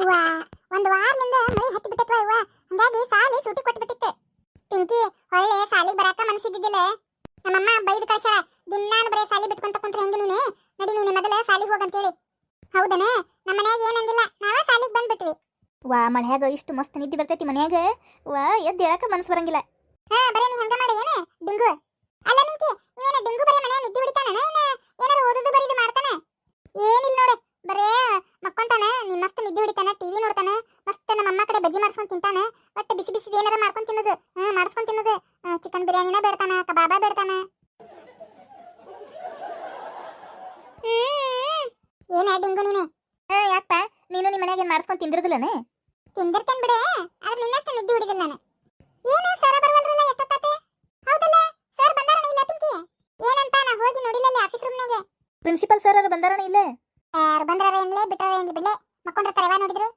ವಾ ಒಂದ್ ವಾರದಿಂದ ಮಳಿ ಹತ್ತಿ ಬಿಟ್ಟತ್ವ ಇವ್ವ. ಹಂಗಾಗಿ ಸಾಲಿ ಸೂಟಿ ಕೊಟ್ಟು ಬಿಟ್ಟಿತ್ತು ಪಿಂಕಿ ಹೊಳ್ಳೆ ಸಾಲಿಗೆ ಬರಾಕ ಮನಸ್ಸಿದ್ದಿದ್ದಿಲ್ಲ ನಮ್ಮಮ್ಮ ಬೈದು ಕಳ್ಸ್ಯಾಳ ದಿನಾನು ಬರೇ ಸಾಲಿ ಬಿಟ್ಕೊಂತ ಕುಂತ್ರ ಹೆಂಗ ನೀನು? ನಡಿ ನೀನು ಮೊದಲ ಸಾಲಿಗೆ ಹೋಗಂತೇಳಿ ಹೌದನ? ನಮ್ಮ ಮನ್ಯಾಗ ಏನಂದಿಲ್ಲ ನಾವ ಸಾಲಿಗೆ ಬಂದ್ಬಿಟ್ವಿ. ವಾ ಮಳ್ಯಾಗ ಇಷ್ಟು ಮಸ್ತ್ ನಿದ್ದೆ ಬರ್ತೈತಿ ಮನ್ಯಾಗ. ವಾ ಎದ್ದು ಹೇಳಕ ಮನಸ್ಸು ಬರಂಗಿಲ್ಲ. ಹಾ ಬರೇ ನೀ ಹಂಗ ಮಾಡಿ ಏನು? ಡಿಂಗು. ಅಲ್ಲ ಮಿಂಕಿ ಇವೇನ ಡಿಂಗು ಬರೇ ಮನ್ಯಾಗ ನಿದ್ದೆ ಹೊಡಿತಾನ ಏನ? ಏನಾರ ಓದುದು ಬರೀದು ಮಾಡ್ತಾನ? ಏನಿಲ್ಲ ನೋಡು ಬರೇ ಮಕ್ಕೊಂತಾನ ನೀ ಮಸ್ತ್ ನಿದ್ದೆ ಹೊಡಿತಾನ ಟಿವಿ ನೋಡ್ತಾನ ಮಸ್ತ್ ನಮ್ಮ ಅಮ್ಮ ಕಡೆ ಬಜ್ಜಿ ಮಾಡ್ಸ್ಕೊಂಡ್ ತಿಂತಾನ ಒಟ್ಟು ಬಿಸಿ ಬಿಸಿ ಏನಾರ ಮಾಡ್ಕೊಂಡು ತಿನ್ನೋದು ಹಾ ಮಾಡ್ಸ್ಕೊಂಡ್ ತಿನ್ನೋದು. ಚಿಕನ್ ಬಿರಿಯಾನಿನ ಬೇಡ್ತಾನ ಕಬಾಬ ಬೇಡ್ತಾನ. ಏನ ಡಿಂಗು ನೀನು? ಏ ಯಾಕಪ್ಪ? ನೀನು ನಿಮ್ಮ ಮನೆಗೆ ಮಾಡ್ಕೊಂಡು ಮಾಡ್ಸ್ಕೊಂಡ್ ತಿಂದಿರದಿಲ್ಲನೆ? ತಿಂದಿರ್ತೇನ್ ಬಿಡೆ ಆದ್ರೆ ನಿನ್ನಷ್ಟು ನಿದ್ದೆ ಹೊಡಿದಿಲ್ಲ ನಾನು. ಏನು ಸರ ಬರವಲ್ರಲ್ಲ ಎಷ್ಟೊತ್ತಾತೆ? ಹೌದಲ್ಲ ಸರ್ ಬಂದಾರಣ ಇಲ್ಲ ಪಿಂಕಿ? ಏನಂತ ನಾ ಹೋಗಿ ನೋಡಿಲ್ಲ ಅಲ್ಲಿ ಆಫೀಸ್ ರೂಮ್ನಾಗೆ ಪ್ರಿನ್ಸಿಪಲ್ ಸರ್ ಅವರು ಬಂದಾರಣ ಇಲ್ಲ? ಯಾರು ಬಂದ್ರಾರ ಏನ್ಲೇ ಬಿಟ್ಟಾರ ಏನ್ಲಿ ಬಿಡ್ಲೆ? ಮಕ್ಕೊಂಡಿರ್ತಾರೆ ಯಾವ ನೋಡಿದ್ರು?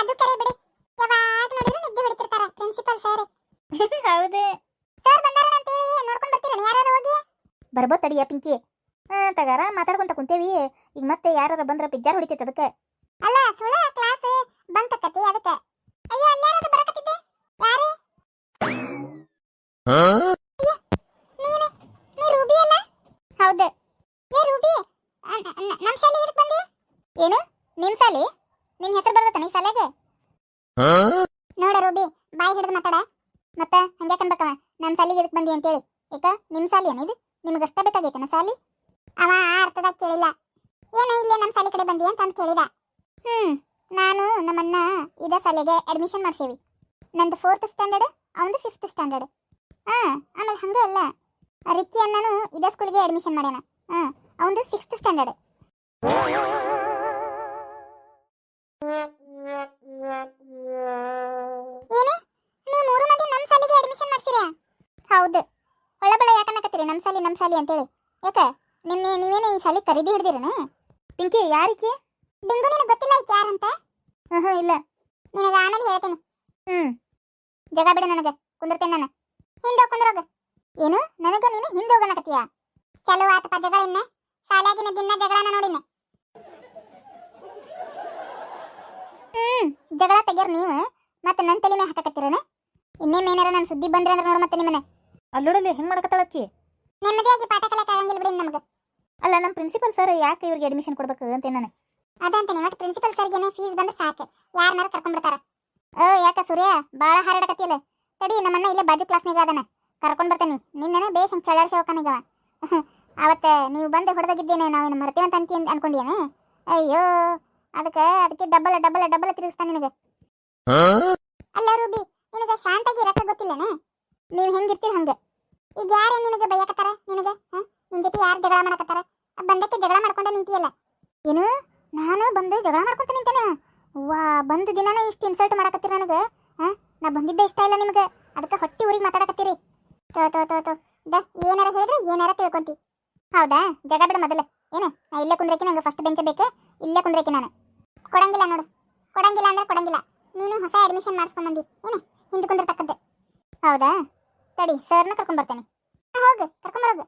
ಅದು ಕರೆ ಬಿಡಿ. ಯಾವಾಗ ನೋಡಿದ್ರು ನಿದ್ದೆ ಹೊಡಿತಿರ್ತಾರೆ ಪ್ರಿನ್ಸಿಪಲ್ ಸರ್ ಹೌದು. ಸರ್ ಬಂದಾರ ಅಂತ ಹೇಳಿ ನೋಡ್ಕೊಂಡು ಬರ್ತೀರ ಯಾರು ಹೋಗಿ? ಬರ್ಬೋ ತಡಿಯ ಪಿಂಕಿ. ತಗಾರ ಮಾತಾಡ್ಕೊಂತ ಕುಂತೇವಿ. ಈಗ ಮತ್ತೆ ಯಾರು ಬಂದ್ರ ಪಿಜ್ಜಾರ್ ಹೊಡಿತೈತೆ ಅದಕ್ಕೆ. ಅಲ್ಲ ಸುಳ ಕ್ಲಾಸ್ ಬಂಕ್ ಆಕತಿ ಅದಕ್ಕೆ. ಅಯ್ಯೋ ಅಲ್ಲಾರದು ಬರಕತ್ತಿದ್ದೆ ಯಾರು ನೀನು ನೀ ರೂಬಿ ಅಲ್ಲ ಹೌದು ಏ ರೂಬಿ ಅ- ನ- ನ- ನಮ್ ಶಾಲೆ ಇದಕ್ ಬಂದಿ ಏನು ನಿಮ್ ಸಾಲಿ ನಿನ್ ಹೆಸರು ಬರ್ತದ ನೀ ಶಾಲೆಗೆ ನೋಡ ರೂಬಿ ಬಾಯಿ ಹಿಡಿದು ಮಾತಾಡ. ಮತ್ತ ಹಂಗೆ ಕನ್ಬೇಕವ ನಮ್ ಸಾಲಿಗೆ ಎದಕ್ ಬಂದಿ ಅಂತೇಳಿ. ಏಕ ನಿಮ್ ಸಾಲಿ ಏನ ಇದು ಅಷ್ಟ ಬೇಕಾಗೈತನ ಸಾಲಿ ಅವ ಆ ಅರ್ಥದಾಗ ಕೇಳಿಲ್ಲ. ಏನ ಇಲ್ಲೇ ನಮ್ ಸಾಲಿ ಕಡೆ ಬಂದಿ ಅಂತ ಅಂತ ಕೇಳಿದ. ಹ್ಮ್ ನಾನು ನಮ್ಮನ್ನ ಇದ ಸಾಲಿಗೆ ಅಡ್ಮಿಷನ್ ಮಾಡ್ಸೇವಿ. ನಂದು ಫೋರ್ತ್ ಸ್ಟ್ಯಾಂಡರ್ಡ್ ಅವನ್ ಫಿಫ್ತ್ ಸ್ಟ್ಯಾಂಡರ್ಡ್ ಹಾ ಆಮೇಲೆ ಹಂಗೆ ಅಲ್ಲ. ರಿಕ್ಕಿ ಅಣ್ಣನು ಇದ ಸ್ಕೂಲ್ಗೆ ಅಡ್ಮಿಷನ್ ಮಾಡ್ಯಾನ. ಹಾ ಅವನದು ಸಿಕ್ಸ್ತ್ ಸ್ಟ್ಯಾಂಡರ್ಡ್ ಏನು? ನೀವು ಮೂರು ಮಂದಿ ನಮ್ಮ ಸಾಲಿಗೆ ಅಡ್ಮಿಷನ್ ಮಾಡ್ತೀರಾ ಹೌದು. ಒಳ್ಳಬಳ ಯಾಕನ್ನಕತ್ತೀರಿ ನಮ್ಮ ಸಾಲಿ ನಮ್ಮ ಸಾಲಿ ಅಂತೇಳಿ. ಯಾಕ? ನಿನ್ನೆ ನೀವೇನು ಈ ಸಾಲಿ ಖರೀದಿ ಹಿಡ್ದಿರನ? ಪಿಂಕಿ ಯಾರಿಕೆ? ಡಿಂಗು ನಿನಗೆ ಗೊತ್ತಿಲ್ಲ ಈಕೆ ಯಾರಂತ? ಹ್ಞೂ ಇಲ್ಲ. ನಿನಗೆ ಆಮೇಲೆ ಹೇಳ್ತೀನಿ. ಹ್ಞೂ ಜಗ ಬಿಡು ನನಗೆ. ಕುಂದಿರ್ತೇನೆ ನಾನು. ಹಿಂದೆ ಕುಂದ್ರೋಗ. ಏನು? ನನಗೆ ನೀನು ಹಿಂದೆ ಹೋಗನಕತ್ತೀಯ ಚಲೋ ಆತಪ್ಪ ಜಗಳ ಇನ್ನ. ಸಾಲಾಗಿನ ದಿನ ಜಗಳನ ನೋಡಿನ. ಹ್ಮ್ ಜಗಳ ತೆಗ್ಯಾರ ನೀವು. ಮತ್ತೆ ನನ್ನ ತಲೆ ಮೇಲೆ ಹಾಕಕತ್ತೀರನ? ಇನ್ನೇಮ್ ಏನಾರ ನನ್ನ ಸುದ್ದಿ ಬಂದ್ರೆ ಅಂದ್ರೆ ನೋಡು ಮತ್ತೆ ನಿಮ್ಮನ್ನ. ಅಲ್ಲೋಡಲ್ಲಿ ಹೆಂಗ್ ಮಾಡಕತ್ತಾಳಕ್ಕಿ ನೆಮ್ಮದಿಯಾಗಿ ಪಾಠ ಕಲಿಯಕ್ಕೆ ಆಗಂಗಿಲ್ಲ ಬಿಡಿ ನಮಗೆ. ಅಲ್ಲ ನಮ್ಮ ಪ್ರಿನ್ಸಿಪಲ್ ಸರ್ ಯಾಕೆ ಇವ್ರಿಗೆ ಅಡ್ಮಿಷನ್ ಕೊಡ್ಬೇಕು ಅಂತ ನಾನು? ಅದಂತಾನೆ ಒಟ್ಟು ಪ್ರಿನ್ಸಿಪಲ್ ಸರ್ಗೇನೆ ಫೀಸ್ ಬಂದ್ರೆ ಸಾಕು. ಯಾರನ್ನಾರು ಕರ್ಕೊಂಡ್ಬಿಡ್ತಾರ ಓ ಯಾಕ ಸೂರ್ಯ? ಬಾಳ ಹಾರಡಕತ್ತಿಲ್ಲ ತಡಿ ನಮ್ಮಣ್ಣ ಇಲ್ಲೇ ಬಾಜು ಕ್ಲಾಸ್ನಾಗ ಅದನ. ಕರ್ಕೊಂಡ್ ಬರ್ತೀನಿ. ನಿನ್ನೆ ಬೇಸ್ ಹಂಗೆ ಚಳ್ಳಾಡ್ಸಿ ಹೋಗ್ತಾನೀಗವ ಅವತ್ತೆ ನೀವು ಬಂದು ಹೊಡೆದಾಗಿದ್ದೇನೆ ನಾವೇನು ಮರ್ತೇವಂತ ಅಂತ ಅನ್ಕೊಂಡೇನೆ ಅಯ್ಯೋ ಅದಕ್ಕೆ ಅದಕ್ಕೆ ಡಬಲ್ ಡಬಲ್ ಡಬಲ್ ತಿರುಗಿಸ್ತಾನೆ ನಿನಗೆ. ಅಲ್ಲ ರೂಬಿ ನಿನಗೆ ಶಾಂತಾಗಿ ಇರಕ್ಕ ಗೊತ್ತಿಲ್ಲನ? ನೀವು ಹೆಂಗಿರ್ತೀರಿ ಹಂಗೆ. ಈಗ ಯಾರು ನಿನಗೆ ಬೈಯಕತ್ತಾರ ನಿನಗೆ ನಿನ್ ಜೊತೆ ಯಾರು ಜಗಳ ಮಾಡಕತ್ತಾರ? ಬಂದಕ್ಕೆ ಜಗಳ ಮಾಡ್ಕೊಂಡೆ ನಿಂತಿಯಲ್ಲ. ಏನು? ನಾನು ಬಂದು ಜಗಳ ಮಾಡ್ಕೊಂತ ನಿಂತೇನೆ? ವಾ ಬಂದು ದಿನಾನೇ ಇಷ್ಟು ಇನ್ಸಲ್ಟ್ ಮಾಡಕತ್ತೀರಿ ನನಗೆ ಹಾ? ನಾ ಬಂದಿದ್ದೆ ಇಷ್ಟ ಇಲ್ಲ ನಿಮಗೆ. ಅದಕ್ಕೆ ಹೊಟ್ಟಿ ಊರಿಗೆ ಮಾತಾಡಕತ್ತೀರಿ. ತೋ ತೋ ತೋ ತೋ. ದ ಏನಾರ ಹೇಳಿದ್ರೆ ಏನಾರ ತಿಳ್ಕೊಂತಿ. ಹೌದಾ? ಜಗ ಬಿಡ ಮೊದಲು. ಏನು? ನಾ ಇಲ್ಲೇ ಕುಂದ್ರಕ್ಕೆ ನಂಗೆ ಫಸ್ಟ್ ಬೆಂಚ್ ಬೇಕು? ಇಲ್ಲೇ ಕುಂದ್ರಕ್ಕೆ ನಾನು. ಕೊಡಂಗಿಲ್ಲ ನೋಡು. ಕೊಡಂಗಿಲ್ಲ ಅಂದ್ರೆ ಕೊಡಂಗಿಲ್ಲ. ನೀನು ಹೊಸ ಅಡ್ಮಿಷನ್ ಮಾಡಿಸ್ಕೊಂಬಂದಿ. ಏನು? ಹಿಂದೆ ಕುಂದಿರ್ತಕ್ಕಂತೆ. ಹೌದಾ? ತಡಿ ಸರ್ನ ಕರ್ಕೊಂಡ್ ಬರ್ತೇನೆ. ಹೋಗು. ಕರ್ಕೊಂಬರೋಗು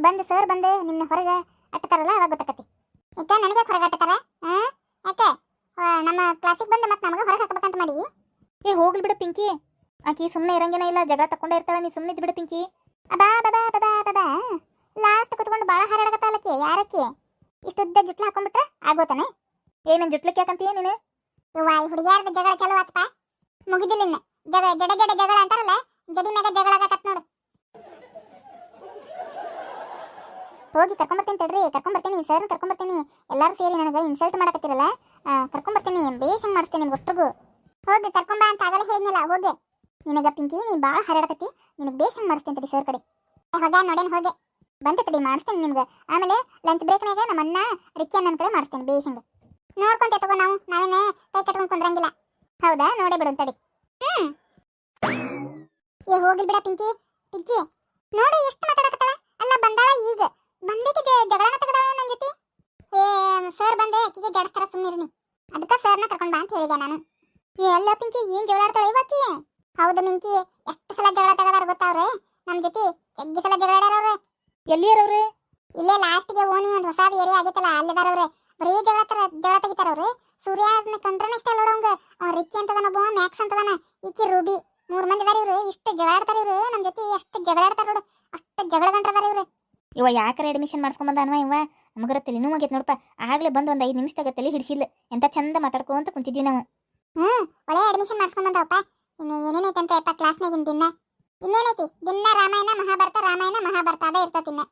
ಬಂದು ಸರ್ ಬಂದು ನಿನ್ನ ಹೊರಗೆ ಅಟ್ಟತಾರಲ್ಲ ಅವಾಗ ಗೊತ್ತಾಕತಿ. ಈಗ ನನಗೆ ಹೊರಗೆ ಅಟ್ಟತಾರ ಹಾಂ ಯಾಕೆ? ನಮ್ಮ ಕ್ಲಾಸಿಗೆ ಬಂದು ಮತ್ತೆ ನಮಗೆ ಹೊರಗೆ ಹಾಕಬೇಕಂತ ಮಾಡಿ? ಏ, ಹೋಗ್ಲಿ ಬಿಡು ಪಿಂಕಿ. ಆಕಿ ಸುಮ್ಮನೆ ಇರಂಗೇನ ಇಲ್ಲ, ಜಗಳ ತಕೊಂಡೇ ಇರ್ತಾಳ, ನೀ ಸುಮ್ಮನೆ ಬಿಡು ಪಿಂಕಿ. ಅಬಾ, ಬಬಾ ಬಬಾ ಬಬಾ. ಲಾಸ್ಟ್ ಕುತ್ಕೊಂಡು ಭಾಳ ಹಾರಾಡಕತ್ತಾಲಕ್ಕೆ ಯಾರಕ್ಕೆ? ಇಷ್ಟುದ್ದ ಜುಟ್ಲ ಹಾಕೊಂಡ್ಬಿಟ್ರೆ ಆಗೋತಾನೆ. ಏ ನನ್ನ ಜುಟ್ಲಕ್ಕೆ ಯಾಕಂತೀಯ ನೀನು? ಯವ್ವ ಈ ಹುಡುಗಿಯಾರ್ದ ಜಗಳ ಚಲೋ ಆತ್ಪ ಮುಗಿದಿಲ್ಲ ಇನ್ನು. ಜಗ ಜಡ ಜಡ ಜಗಳ ಅಂತಾರಲ್ಲ? ಜಡಿ ಜಗಳ ಆಗಕತ್ ನೋಡು. ಹೋಗಿ ಕರ್ಕೊಂಬರ್ತೀನಿ ತಡ್ರಿ ಕರ್ಕೊಂಬರ್ತೀನಿ ಸರ್ ಕರ್ಕೊಂಬರ್ತೀನಿ. ಎಲ್ಲರೂ ಸೇರಿ ನನಗೆ ಇನ್ಸಲ್ಟ್ ಮಾಡಕತ್ತಿರಲ್ಲ. ಕರ್ಕೊಂಬರ್ತೀನಿ ಬೇಷ್ ಹಂಗ್ ಮಾಡಿಸ್ತೀನಿ ನಿಮ್ಗೆ ಒಟ್ಟಿಗೂ ಹೋಗಿ ಕರ್ಕೊಂಬ ಅಂತ ಆಗಲ್ಲ ಹೇಳಿದ್ನಲ್ಲ ಹೋಗಿ. ನಿನಗ ಪಿಂಕಿ ನೀ ಭಾಳ ಹರಡಕತ್ತಿ. ನಿನಗೆ ಬೇಷ್ ಹಂಗ್ ಮಾಡಿಸ್ತೀನಿ ತಡಿ ಸರ್ ಕಡೆ. ಏ, ನೋಡೇನು ಹೋಗೆ ಹೋಗಿ ಬಂತ ತಡಿ, ಮಾಡಿಸ್ತೀನಿ ನಿಮ್ಗೆ. ಆಮೇಲೆ ಲಂಚ್ ಬ್ರೇಕ್ನಾಗ ನಮ್ಮ ಅಣ್ಣ ರಿಕ್ಕಿ ನನ್ನ ಕಡೆ ಮಾಡ್ತೀನಿ ಬೇಷ್ ನೋಡ್ಕೊಂತ ತಗೋ ನಾವು, ನಾವೇನೇ ಕೈ ಕಟ್ಕೊಂಡ್ ಕುಂದ್ರಂಗಿಲ್ಲ. ಹೌದಾ? ನೋಡೇ ಬಿಡು ತಡಿ. ಹ್ಮ್. ಏ, ಹೋಗಿಲ್ ಬಿಡ ಪಿಂಕಿ. ಪಿಂಕಿ, ನೋಡು ಎಷ್ಟು ಮಾತಾಡಕತ್ತಾಳ. ಅಲ್ಲ, ಬಂದಾಳ ಈಗ. ಬಂದಿಕ್ಕೆ ಜಗಳನ ತೆಗೆದಾಳ ನನ್ನ ಜೊತೆ? ಏ ಸರ್ ಬಂದೆ ಆಕಿಗೆ ಜಡಸ್ತಾರ ಸುಮ್ಮನಿರ್ನಿ ಅದಕ್ಕೆ ಸರ್ನ ಕರ್ಕೊಂಡು ಬಾ ಅಂತ ಹೇಳಿದೆ ನಾನು. ಏ, ಅಲ್ಲ ಪಿಂಕಿ, ಏನ್ ಜಗಳ ಆಡ್ತಾಳೆ ಇವಾಕಿ ಹೌದು ಮಿಂಕಿ, ಎಷ್ಟು ಸಲ ಜಗಳ ತೆಗದಾರ ಗೊತ್ತಾವ್ರೆ? ನಮ್ಮ ಜೊತೆ ಜಗ್ಗಿ ಸಲ ಜಗಳ ಆಡ್ಯಾರ ಅವ್ರೆ. ಎಲ್ಲಿಯರವ್ರೆ ಇಲ್ಲೇ ಲಾಸ್ಟ್ಗೆ ಓಣಿ ಒಂದು ಹೊಸ ಏರಿಯಾ ಆಗೈತಲ್ಲ ಅವ್ರೆ ಬರೀ ಜಗಳ ತರ ಜಗಳ ತೆಗಿತಾರ ಸೂರ್ಯ ಸೂರ್ಯನ ಕಂಡ್ರನ ಇಷ್ಟ ನೋಡೋಂಗ ಅವ ರಿಕ್ಕಿ ಅಂತದನ ಬೋ ಮ್ಯಾಕ್ಸ್ ಅಂತದನ ಈಕಿ ರೂಬಿ. ಮೂರ್ ಮಂದಿ ಇದಾರೆ ಇವ್ರು. ಇಷ್ಟು ಜಗಳ ಆಡ್ತಾರ ಇವ್ರು. ನಮ್ ಜೊತೆ ಎಷ್ಟು ಜಗಳ ಆಡ್ತಾರ ನೋಡು. ಅಷ್ಟು ಜಗಳ ಗಂಟ್ರದಾರ ಇವ್ರು. ಇವ ಯಾಕರ ಅಡ್ಮಿಷನ್ ಮಾಡ್ಸ್ಕೊಂಬಂದ ಅನ್ವ ಇವ? ನಮಗರ ತಲೆ ನೋವು ಆಗೈತೆ ನೋಡಪ್ಪ. ಆಗ್ಲೇ ಬಂದು ಒಂದು ಐದು ನಿಮಿಷದಾಗ ತಲೆ ಹಿಡಿಸಿಲ್ಲ ಎಂತ ಚಂದ ಮಾತಾಡ್ಕೊಂತ ಕುಂತಿದ್ವಿ ನಾವು. ಹ್ಞೂ ಒಳ್ಳೆ ಅಡ್ಮಿಷನ್ ಮಾಡ್ಸ್ಕೊಂಡ್ ಬಂದವಪ್ಪ. ಇನ್ನು ಏನೇನೈತೆ ಅಂತ ಯಪ್ಪ ಕ್ಲಾಸ್ನಾಗಿನ ದಿನ. ಇನ್ನೇನೈತಿ? ದಿನ ರಾಮಾಯಣ ಮಹಾಭಾರತ ರಾಮಾಯಣ ಮಹಾಭಾರತ ಅದೇ ಇರ್ತತಿನ್ನ